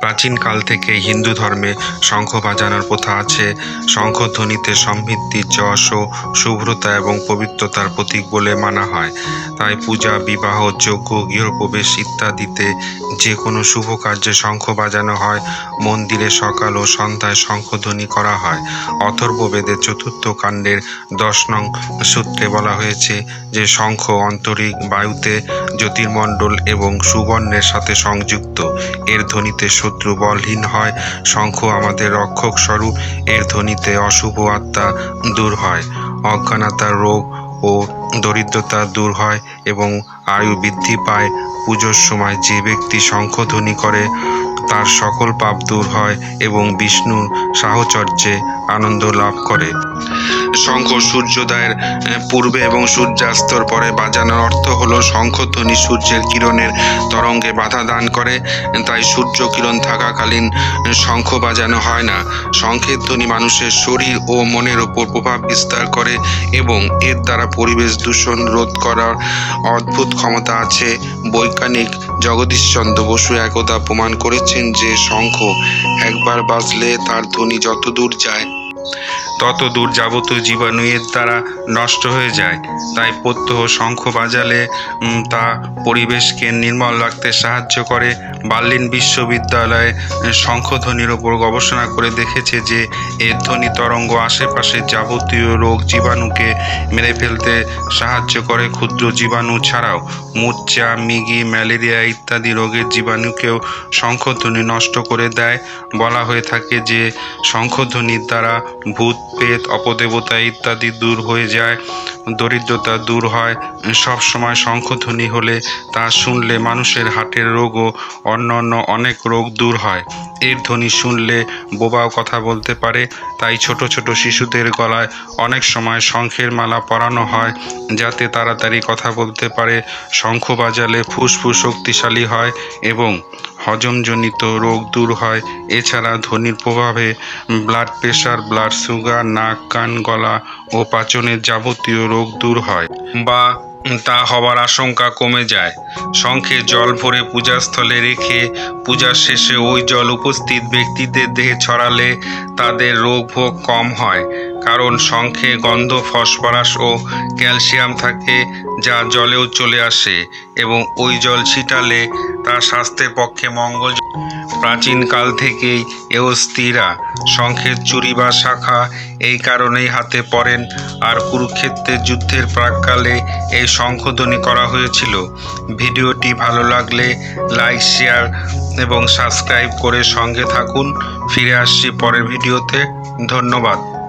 প্রাচীনকাল থেকে হিন্দু ধর্মে শঙ্খ বাজানোর প্রথা আছে। শঙ্খধ্বনিতে সমৃদ্ধি, যশ ও শুভ্রতা এবং পবিত্রতার প্রতীক বলে মানা হয়। তাই পূজা, বিবাহ, যজ্ঞ, গৃহপ্রবেশ ইত্যাদিতে যে কোনো শুভ কার্যে শঙ্খ বাজানো হয়। মন্দিরে সকাল ও সন্ধ্যায় শঙ্খধ্বনি করা হয়। অথর্ববেদের চতুর্থ কাণ্ডের দশ নং সূত্রে বলা হয়েছে যে শঙ্খ আন্তরিক বায়ুতে জ্যোতির্মণ্ডল এবং সুবর্ণের সাথে সংযুক্ত। এর ধ্বনিতে শত্রু বলহীন হয়, শঙ্খ আমাদের রক্ষক স্বরূপ, এর ধ্বনিতে অশুভ আত্মা দূর হয় অজ্ঞানতার রোগ ও দরিদ্রতা দূর হয় এবং আয়ু বৃদ্ধি পায়। পুজোর সময় যে ব্যক্তি শঙ্খধ্বনি করে, তার সকল পাপ দূর হয় এবং বিষ্ণুর সাহচর্যে আনন্দ লাভ করে। শঙ্খ সূর্যোদয়ের পূর্বে এবং সূর্যাস্তর পরে বাজানোর অর্থ হলো শঙ্খধ্বনি সূর্যের কিরণের তরঙ্গে বাধা দান করে, তাই সূর্য কিরণ থাকাকালীন শঙ্খ বাজানো হয় না। শঙ্খের ধ্বনি মানুষের শরীর ও মনের ওপর প্রভাব বিস্তার করে এবং এর দ্বারা পরিবেশ দূষণ রোধ করার অদ্ভুত ক্ষমতা আছে। বৈজ্ঞানিক জগদীশচন্দ্র বসু একদা প্রমাণ করেছেন যে শঙ্খ একবার বাজলে তার ধ্বনি যত দূর যায় তত দূর যাবতীয় জীবাণু এর দ্বারা নষ্ট হয়ে যায়। তাই প্রত্যহ শঙ্খ বাজালে তা পরিবেশকে নির্মল রাখতে সাহায্য করে। বার্লিন বিশ্ববিদ্যালয়ে শঙ্খধ্বনির ওপর গবেষণা করে দেখেছে যে, এর ধ্বনি তরঙ্গ আশেপাশের যাবতীয় রোগ জীবাণুকে মেরে ফেলতে সাহায্য করে ক্ষুদ্র জীবাণু ছাড়াও। মূর্ছা মিগি, ম্যালেরিয়া ইত্যাদি রোগের জীবাণুকেও শঙ্খধ্বনি নষ্ট করে দেয়। বলা হয়ে থাকে যে, শঙ্খধ্বনির দ্বারা ভূত পেত অপদেবতা ইত্যাদি দূর হয়ে যায়, দরিদ্রতা দূর হয়। সব সময় শঙ্খধ্বনি হলে তা শুনলে মানুষের হার্টের রোগ ও অন্যান্য অনেক রোগ দূর হয়। এর ধ্বনি শুনলে বোবাও কথা বলতে পারে, তাই ছোট ছোট শিশুদের গলায় অনেক সময় শঙ্খের মালা পরানো হয়, যাতে তাড়াতাড়ি কথা বলতে পারে, শঙ্খ বাজালে ফুসফুস শক্তিশালী হয় এবং হজমজনিত রোগ দূর হয়। এছাড়া ধ্বনির প্রভাবে ব্লাড প্রেশার ব্লাড সুগার নাক, কান, গলা ও পাচনের যাবতীয় রোগ দূর হয়। বা তা হবার আশঙ্কা কমে যায়। শঙ্খে জল ভরে পূজাস্থলে রেখে পূজা শেষে ওই জল উপস্থিত ব্যক্তিদের দেহে ছড়ালে তাদের রোগ ভোগ কম হয়। কারণ শঙ্খে গন্ধ, ফসফরাস ও ক্যালসিয়াম থাকে যা জলেও চলে আসে এবং ওই জল ছিটালে তা স্বাস্থ্যের পক্ষে মঙ্গল প্রাচীনকাল থেকেই এওস্তিরা শঙ্খের চুরি বা শাখা এই কারণেই হাতে পরেন আর কুরুক্ষেত্রের যুদ্ধের প্রাককালে এই শঙ্খধ্বনি করা হয়েছিল। ভিডিওটি ভালো লাগলে লাইক, শেয়ার এবং সাবস্ক্রাইব করে সঙ্গে থাকুন। ফিরে আসছি পরের ভিডিওতে। ধন্যবাদ।